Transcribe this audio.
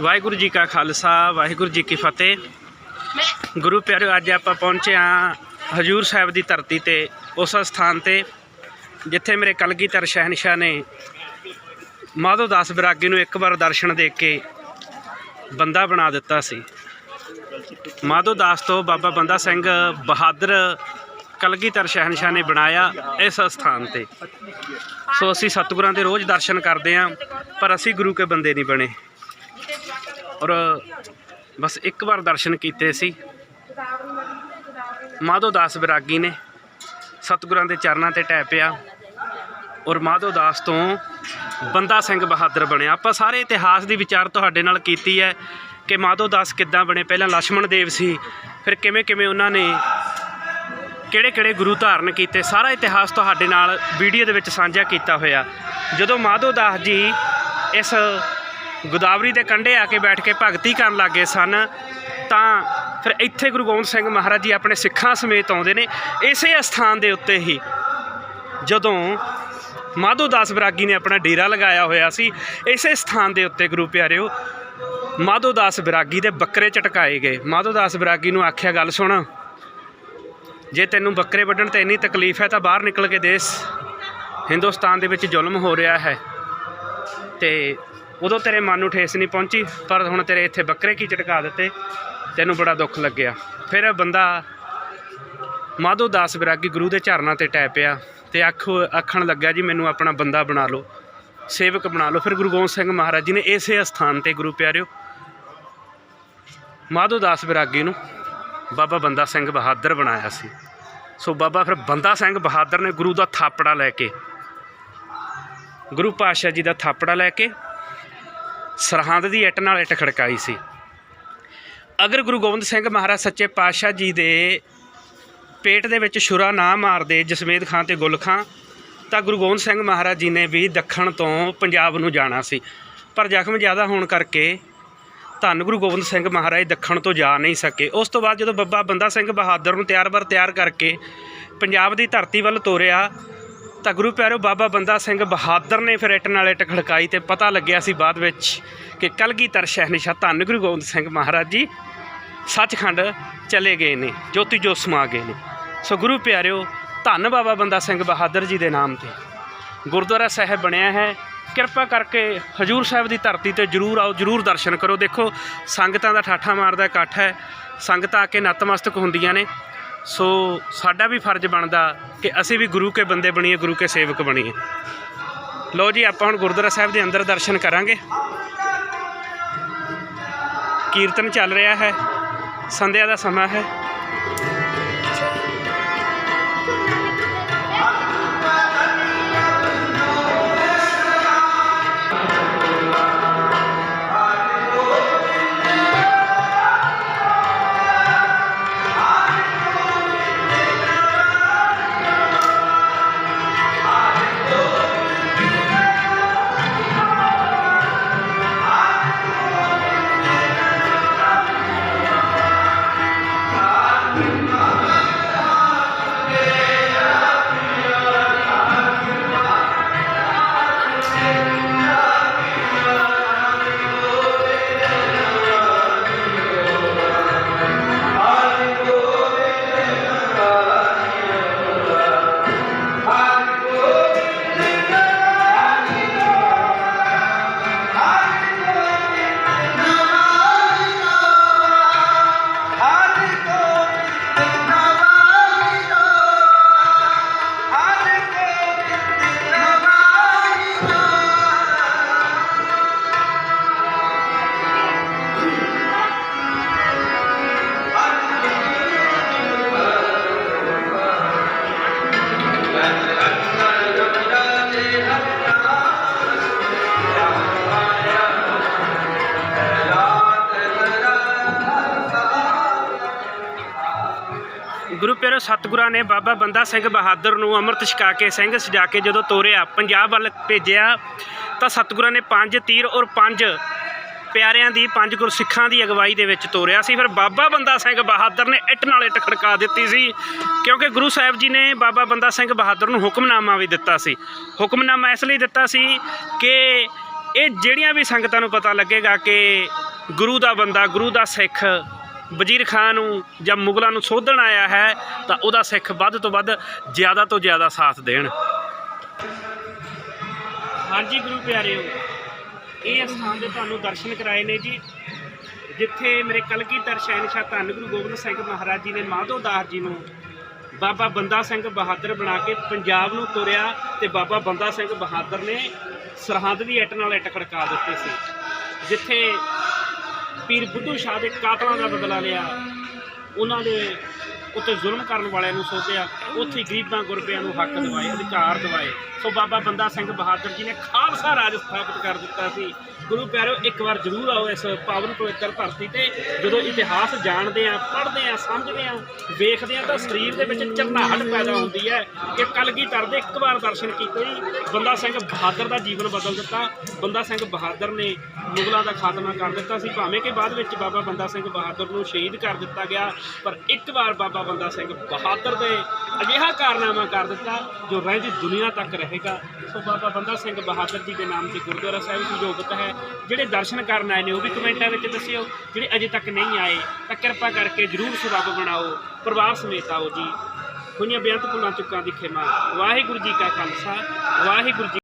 ਵਾਹਿਗੁਰੂ ਜੀ ਕਾ ਖਾਲਸਾ, ਵਾਹਿਗੁਰੂ ਜੀ ਕੀ ਫਤਿਹ। ਗੁਰੂ ਪਿਆਰਿਓ, ਅੱਜ ਆਪਾਂ ਪਹੁੰਚੇ ਹਾਂ ਹਜੂਰ ਸਾਹਿਬ ਦੀ ਧਰਤੀ ਤੇ, ਉਸ ਸਥਾਨ ਤੇ, ਜਿੱਥੇ ਮੇਰੇ ਕਲਗੀ ਕਲਗੀਧਰ ਸ਼ਹਿਨशाह ਨੇ ਮਾਧੋ ਦਾਸ ਬਰਾਗੀ ਨੂੰ ਇੱਕ ਵਾਰ ਦਰਸ਼ਨ ਦੇ ਕੇ ਬੰਦਾ ਬਣਾ ਦਿੱਤਾ ਸੀ। ਮਾਧੋ ਦਾਸ ਤੋਂ ਬਾਬਾ ਬੰਦਾ ਸਿੰਘ ਬਹਾਦਰ ਕਲਗੀ ਕਲਗੀਧਰ ਸ਼ਹਿਨशाह ਨੇ ਬਣਾਇਆ ਇਸ ਸਥਾਨ ਤੇ। ਸੋ ਅਸੀਂ ਸਤਿਗੁਰਾਂ ਦੇ ਰੋਜ਼ ਦਰਸ਼ਨ ਕਰਦੇ ਆਂ ਪਰ ਅਸੀਂ ਗੁਰੂ ਕੇ ਬੰਦੇ ਨਹੀਂ ਬਣੇ। ਔਰ ਬਸ ਇੱਕ ਵਾਰ ਦਰਸ਼ਨ ਕੀਤੇ ਸੀ। ਮਾਧੋ ਦਾਸ ਵਿਰਾਗੀ ਨੇ ਸਤਿਗੁਰਾਂ ਦੇ ਚਰਨਾਂ ਤੇ ਟੈ ਪਿਆ ਔਰ ਮਾਧੋ ਦਾਸ ਤੋਂ ਬੰਦਾ ਸਿੰਘ ਬਹਾਦਰ ਬਣਿਆ। ਆਪਾਂ ਸਾਰੇ ਇਤਿਹਾਸ ਦੀ ਵਿਚਾਰ ਤੁਹਾਡੇ ਨਾਲ ਕੀਤੀ ਹੈ ਕਿ ਮਾਧੋ ਦਾਸ ਕਿੱਦਾਂ ਬਣੇ। ਪਹਿਲਾਂ ਲక్ష్మణ ਦੇਵ ਸੀ, ਫਿਰ ਕਿਵੇਂ ਕਿਵੇਂ ਉਹਨਾਂ ਨੇ ਕਿਹੜੇ ਕਿਹੜੇ ਗੁਰੂ ਧਾਰਨ ਕੀਤੇ। ਸਾਰਾ ਇਤਿਹਾਸ ਤੁਹਾਡੇ ਨਾਲ ਵੀਡੀਓ ਦੇ ਵਿੱਚ ਸਾਂਝਾ ਕੀਤਾ ਹੋਇਆ। ਜਦੋਂ ਮਾਧੋ ਦਾਸ ਜੀ ਇਸ ਗੋਦਾਵਰੀ ਦੇ ਕੰਢੇ ਆ ਕੇ ਬੈਠ ਕੇ ਭਗਤੀ ਕਰਨ ਲੱਗੇ ਸਨ, ਤਾਂ ਫਿਰ ਇੱਥੇ ਗੁਰੂ ਗੋਬਿੰਦ ਸਿੰਘ ਮਹਾਰਾਜ ਜੀ ਆਪਣੇ ਸਿੱਖਾਂ ਸਮੇਤ ਆਉਂਦੇ ਨੇ, ਇਸੇ ਅਸਥਾਨ ਦੇ ਉੱਤੇ ਹੀ ਜਦੋਂ ਮਾਧੋ ਦਾਸ ਬਰਾਗੀ ਨੇ ਆਪਣਾ ਡੇਰਾ ਲਗਾਇਆ ਹੋਇਆ ਸੀ, ਇਸੇ ਸਥਾਨ ਦੇ ਉੱਤੇ ਗੁਰੂ ਪਿਆਰਿਓ, ਮਾਧੋ ਦਾਸ ਬਰਾਗੀ ਦੇ ਬੱਕਰੇ ਚਟਕਾਏ ਗਏ। ਮਾਧੋ ਦਾਸ ਬਰਾਗੀ ਨੂੰ ਆਖਿਆ, ਗੱਲ ਸੁਣ, ਜੇ ਤੈਨੂੰ ਬੱਕਰੇ ਵੱਢਣ ਤੇ ਇੰਨੀ ਤਕਲੀਫ ਹੈ ਤਾਂ ਬਾਹਰ ਨਿਕਲ ਕੇ ਦੇਸ। ਹਿੰਦੁਸਤਾਨ ਦੇ ਵਿੱਚ ਜ਼ੁਲਮ ਹੋ ਰਿਹਾ ਹੈ ਤੇ ਉਦੋਂ ਤੇਰੇ ਮਨ ਨੂੰ ਠੇਸ ਨਹੀਂ ਪਹੁੰਚੀ, ਪਰ ਹੁਣ ਤੇਰੇ ਇੱਥੇ ਬੱਕਰੇ ਕੀ ਝਟਕਾ ਦਿੱਤੇ? ਤੈਨੂੰ ਬੜਾ ਦੁੱਖ ਲੱਗਿਆ। ਫਿਰ ਬੰਦਾ ਮਾਧੋ ਦਾਸ ਵਿਰਾਗੀ ਗੁਰੂ ਦੇ ਚਰਨਾਂ ਤੇ ਟੈ ਪਿਆ ਤੇ ਆਖੋ ਆਖਣ ਲੱਗਾ ਜੀ, ਮੈਨੂੰ ਆਪਣਾ ਬੰਦਾ ਬਣਾ ਲਓ, ਸੇਵਕ ਬਣਾ ਲਓ। ਫਿਰ ਗੁਰੂ ਗੋਬਿੰਦ ਸਿੰਘ ਮਹਾਰਾਜ ਜੀ ਨੇ ਇਸੇ ਸਥਾਨ ਤੇ ਗੁਰੂ ਪਿਆਰਿਓ, ਮਾਧੋ ਦਾਸ ਵਿਰਾਗੀ ਨੂੰ ਬਾਬਾ ਬੰਦਾ ਸਿੰਘ ਬਹਾਦਰ ਬਣਾਇਆ ਸੀ। ਸੋ ਬਾਬਾ ਫਿਰ ਬੰਦਾ ਸਿੰਘ ਬਹਾਦਰ ਨੇ ਗੁਰੂ ਦਾ ਥਾਪੜਾ ਲੈ ਕੇ, ਗੁਰੂ ਪਾਤਸ਼ਾਹ ਜੀ ਦਾ ਥਾਪੜਾ ਲੈ ਕੇ ਸਰਹੰਦ ਦੀ ਇੱਟ ਨਾਲ ਇੱਟ ਖੜਕਾਈ ਸੀ। ਅਗਰ ਗੁਰੂ ਗੋਬਿੰਦ ਸਿੰਘ ਮਹਾਰਾਜ ਸੱਚੇ ਪਾਤਸ਼ਾਹ ਜੀ ਦੇ ਪੇਟ ਦੇ ਵਿੱਚ ਛੁਰਾ ਨਾ ਮਾਰਦੇ ਜਸਮੇਦ ਖਾਂ ਤੇ ਗੁਲ ਖਾਂ, ਤਾਂ ਗੁਰੂ ਗੋਬਿੰਦ ਸਿੰਘ ਮਹਾਰਾਜ ਜੀ ਨੇ ਵੀ ਦੱਖਣ ਤੋਂ ਪੰਜਾਬ ਨੂੰ ਜਾਣਾ ਸੀ। ਪਰ ਜ਼ਖਮ ਜ਼ਿਆਦਾ ਹੋਣ ਕਰਕੇ ਧੰਨ ਗੁਰੂ ਗੋਬਿੰਦ ਸਿੰਘ ਮਹਾਰਾਜ ਦੱਖਣ ਤੋਂ ਜਾ ਨਹੀਂ ਸਕੇ। ਉਸ ਤੋਂ ਬਾਅਦ ਜਦੋਂ ਬੱਬਾ ਬੰਦਾ ਸਿੰਘ ਬਹਾਦਰ ਨੂੰ ਤਿਆਰ-ਬਰ ਤਿਆਰ ਕਰਕੇ ਪੰਜਾਬ ਦੀ ਧਰਤੀ ਵੱਲ ਤੋਰਿਆ ਤਾਂ ਗੁਰੂ ਪਿਆਰਿਓ ਬਾਬਾ ਬੰਦਾ ਸਿੰਘ ਬਹਾਦਰ ਨੇ ਫਿਰ ਇੱਟ ਨਾਲ ਇੱਟ ਖੜਕਾਈ ਤੇ ਪਤਾ ਲੱਗਿਆ ਸੀ ਬਾਅਦ ਵਿੱਚ ਕਿ ਕਲਗੀਧਰ ਸ਼ਹਿਨशाह ਧੰਨ ਗੁਰੂ ਗੋਬਿੰਦ ਸਿੰਘ ਮਹਾਰਾਜ ਜੀ ਸੱਚਖੰਡ ਚਲੇ ਗਏ ਨੇ, ਜੋਤੀ ਜੋਤ ਸਮਾ ਗਏ ਨੇ। ਸੋ ਗੁਰੂ ਪਿਆਰਿਓ ਧੰਨ ਬਾਬਾ ਬੰਦਾ ਸਿੰਘ ਬਹਾਦਰ ਜੀ ਦੇ ਨਾਮ ਤੇ। ਗੁਰਦੁਆਰਾ ਸਾਹਿਬ ਬਣਿਆ ਹੈ। ਕਿਰਪਾ ਕਰਕੇ ਹਜੂਰ ਸਾਹਿਬ ਦੀ ਧਰਤੀ ਤੇ ਜਰੂਰ ਆਓ, ਜਰੂਰ ਦਰਸ਼ਨ ਕਰੋ। ਦੇਖੋ, ਸੰਗਤਾਂ ਦਾ ਠਾਠਾ ਮਾਰਦਾ ਇਕੱਠ ਹੈ। ਸੰਗਤਾਂ ਆ ਕੇ ਨਤਮਸਤਕ ਹੁੰਦੀਆਂ ਨੇ। ਸੋ ਸਾਡਾ ਵੀ ਫਰਜ਼ ਬਣਦਾ ਕਿ ਅਸੀਂ ਵੀ ਗੁਰੂ ਕੇ ਬੰਦੇ ਬਣੀਏ, ਗੁਰੂ ਕੇ ਸੇਵਕ ਬਣੀਏ। ਲੋ ਜੀ, ਆਪਾਂ ਹੁਣ ਗੁਰਦੁਆਰਾ ਸਾਹਿਬ ਦੇ ਅੰਦਰ ਦਰਸ਼ਨ ਕਰਾਂਗੇ। ਕੀਰਤਨ ਚੱਲ ਰਿਹਾ ਹੈ, ਸੰਧਿਆ ਦਾ ਸਮਾਂ ਹੈ। ਪਿਆਰੋ ਸਤਿਗੁਰਾਂ ਨੇ ਬਾਬਾ ਬੰਦਾ ਸਿੰਘ ਬਹਾਦਰ ਨੂੰ ਅੰਮ੍ਰਿਤ ਛਕਾ ਕੇ, ਸਿੰਘ ਸਜਾ ਕੇ ਜਦੋਂ ਤੋਰਿਆ, ਪੰਜਾਬ ਵੱਲ ਭੇਜਿਆ, ਤਾਂ ਸਤਿਗੁਰਾਂ ਨੇ ਪੰਜ ਤੀਰ ਔਰ ਪੰਜ ਪਿਆਰਿਆਂ ਦੀ, ਪੰਜ ਗੁਰਸਿੱਖਾਂ ਦੀ ਅਗਵਾਈ ਦੇ ਵਿੱਚ ਤੋਰਿਆ ਸੀ। ਫਿਰ ਬਾਬਾ ਬੰਦਾ ਸਿੰਘ ਬਹਾਦਰ ਨੇ ਇੱਟ ਨਾਲ ਇੱਟ ਖੜਕਾ ਦਿੱਤੀ ਸੀ, ਕਿਉਂਕਿ ਗੁਰੂ ਸਾਹਿਬ ਜੀ ਨੇ ਬਾਬਾ ਬੰਦਾ ਸਿੰਘ ਬਹਾਦਰ ਨੂੰ ਹੁਕਮਨਾਮਾ ਵੀ ਦਿੱਤਾ ਸੀ। ਹੁਕਮਨਾਮਾ ਇਸ ਲਈ ਦਿੱਤਾ ਸੀ ਕਿ ਇਹ ਜਿਹੜੀਆਂ ਵੀ ਸੰਗਤਾਂ ਨੂੰ ਪਤਾ ਲੱਗੇਗਾ ਕਿ ਗੁਰੂ ਦਾ ਬੰਦਾ, ਗੁਰੂ ਦਾ ਸਿੱਖ ਵਜ਼ੀਰ ਖਾਨ ਨੂੰ ਜਾਂ ਮੁਗਲਾਂ ਨੂੰ ਸੋਧਣ ਆਇਆ ਹੈ ਤਾਂ ਉਹਦਾ ਸਿੱਖ ਵੱਧ ਤੋਂ ਵੱਧ ਜ਼ਿਆਦਾ ਤੋਂ ਜ਼ਿਆਦਾ ਸਾਥ ਦੇਣ। ਹਾਂਜੀ ਗੁਰੂ ਪਿਆਰਿਓ, ਇਹ ਸਥਾਨ ਦੇ ਤੁਹਾਨੂੰ ਦਰਸ਼ਨ ਕਰਾਏ ਨੇ ਜੀ। ਜਿੱਥੇ ਮੇਰੇ ਕਲਗੀਧਰ ਸ਼ਹਿਨशाह ਧੰਨ ਗੁਰੂ ਗੋਬਿੰਦ ਸਿੰਘ ਮਹਾਰਾਜ ਜੀ ਨੇ ਮਾਧੋਦਾਰ ਜੀ ਨੂੰ ਬਾਬਾ ਬੰਦਾ ਸਿੰਘ ਬਹਾਦਰ ਬਣਾ ਕੇ ਪੰਜਾਬ ਨੂੰ ਤੋਰਿਆ ਤੇ ਬਾਬਾ ਬੰਦਾ ਸਿੰਘ ਬਹਾਦਰ ਨੇ ਸਰਹੰਦ ਦੀ ਇੱਟ ਨਾਲ ਇੱਟ ਖੜਕਾ ਦਿੱਤੀ ਸੀ। ਜਿੱਥੇ ਪੀਰ ਬੁੱਧੂ ਸ਼ਾਹ ਦੇ ਕਾਤਲਾਂ ਦਾ ਬਦਲਾ ਲਿਆ। ਉਹਨਾਂ ਦੇ ਉੱਤੇ ਜ਼ੁਲਮ ਕਰਨ ਵਾਲਿਆਂ ਨੂੰ ਸੋਧਿਆ ਉੱਥੇ ਗਰੀਬਾਂ ਗੁਰਬਿਆਂ ਨੂੰ ਹੱਕ ਦਿਵਾਏ, ਅਧਿਕਾਰ ਦਿਵਾਏ। ਸੋ ਬਾਬਾ ਬੰਦਾ ਸਿੰਘ ਬਹਾਦਰ ਜੀ ਨੇ ਖਾਲਸਾ ਰਾਜ ਸਥਾਪਿਤ ਕਰ ਦਿੱਤਾ ਸੀ। ਗੁਰੂ ਪਿਆਰਿਓ ਇੱਕ ਵਾਰ ਜ਼ਰੂਰ ਆਓ ਇਸ ਪਾਵਨ ਪਵਿੱਤਰ ਧਰਤੀ ਤੇ। ਜਦੋਂ ਇਤਿਹਾਸ ਜਾਣਦੇ ਆ, ਪੜ੍ਹਦੇ ਆ, ਸਮਝਦੇ ਆ, ਵੇਖਦੇ ਆ ਤਾਂ ਸਰੀਰ ਦੇ ਵਿੱਚ ਚਰਨਾਹਟ ਪੈਦਾ ਹੁੰਦੀ ਹੈ ਕਿ ਕਲਗੀਧਰ ਤਰਦੇ ਇੱਕ ਵਾਰ ਦਰਸ਼ਨ ਕੀਤੇ ਹੀ ਬੰਦਾ ਸਿੰਘ ਬਹਾਦਰ ਦਾ ਜੀਵਨ ਬਦਲ ਦਿੱਤਾ। ਬੰਦਾ ਸਿੰਘ ਬਹਾਦਰ ਨੇ ਮੁਗਲਾਂ ਦਾ ਖਾਤਮਾ ਕਰ ਦਿੱਤਾ ਸੀ। ਭਾਵੇਂ ਕਿ ਬਾਅਦ ਵਿੱਚ ਬਾਬਾ ਬੰਦਾ ਸਿੰਘ ਬਹਾਦਰ ਨੂੰ ਸ਼ਹੀਦ ਕਰ ਦਿੱਤਾ ਗਿਆ, ਪਰ ਇੱਕ ਵਾਰ ਬਾਬਾ ਬੰਦਾ ਸਿੰਘ ਬਹਾਦਰ ਦੇ ਅਜਿਹਾ ਕਾਰਨਾਮਾ ਕਰ ਦਿੱਤਾ ਜੋ ਰਹਿੰਦੀ ਦੁਨੀਆ ਤੱਕ ਰਹੇਗਾ। ਸੋ ਬਾਬਾ ਬੰਦਾ ਸਿੰਘ ਬਹਾਦਰ ਜੀ ਦੇ ਨਾਮ ਤੇ ਗੁਰਦੁਆਰਾ ਸਾਹਿਬ ਸੁਜੋਗਤ ਹੈ। ਜਿਹੜੇ ਦਰਸ਼ਨ ਕਰਨ ਆਏ ਨੇ ਉਹ ਵੀ ਕਮੈਂਟਾਂ ਵਿੱਚ ਦੱਸਿਓ। ਜਿਹੜੇ ਅਜੇ ਤੱਕ ਨਹੀਂ ਆਏ, ਤਾਂ ਕਿਰਪਾ ਕਰਕੇ ਜਰੂਰ ਸਬੱਬ ਬਣਾਓ। ਪਰਿਵਾਰ ਸਮੇਤ ਆਓ ਜੀ। ਹੋਈਆਂ ਬੇਅੰਤ ਭੁੱਲਾਂ ਚੁੱਕਾਂ ਦੀ ਖਿਮਾ। ਵਾਹਿਗੁਰੂ ਜੀ ਕਾ ਖਾਲਸਾ। ਵਾਹਿਗੁਰੂ ਜੀ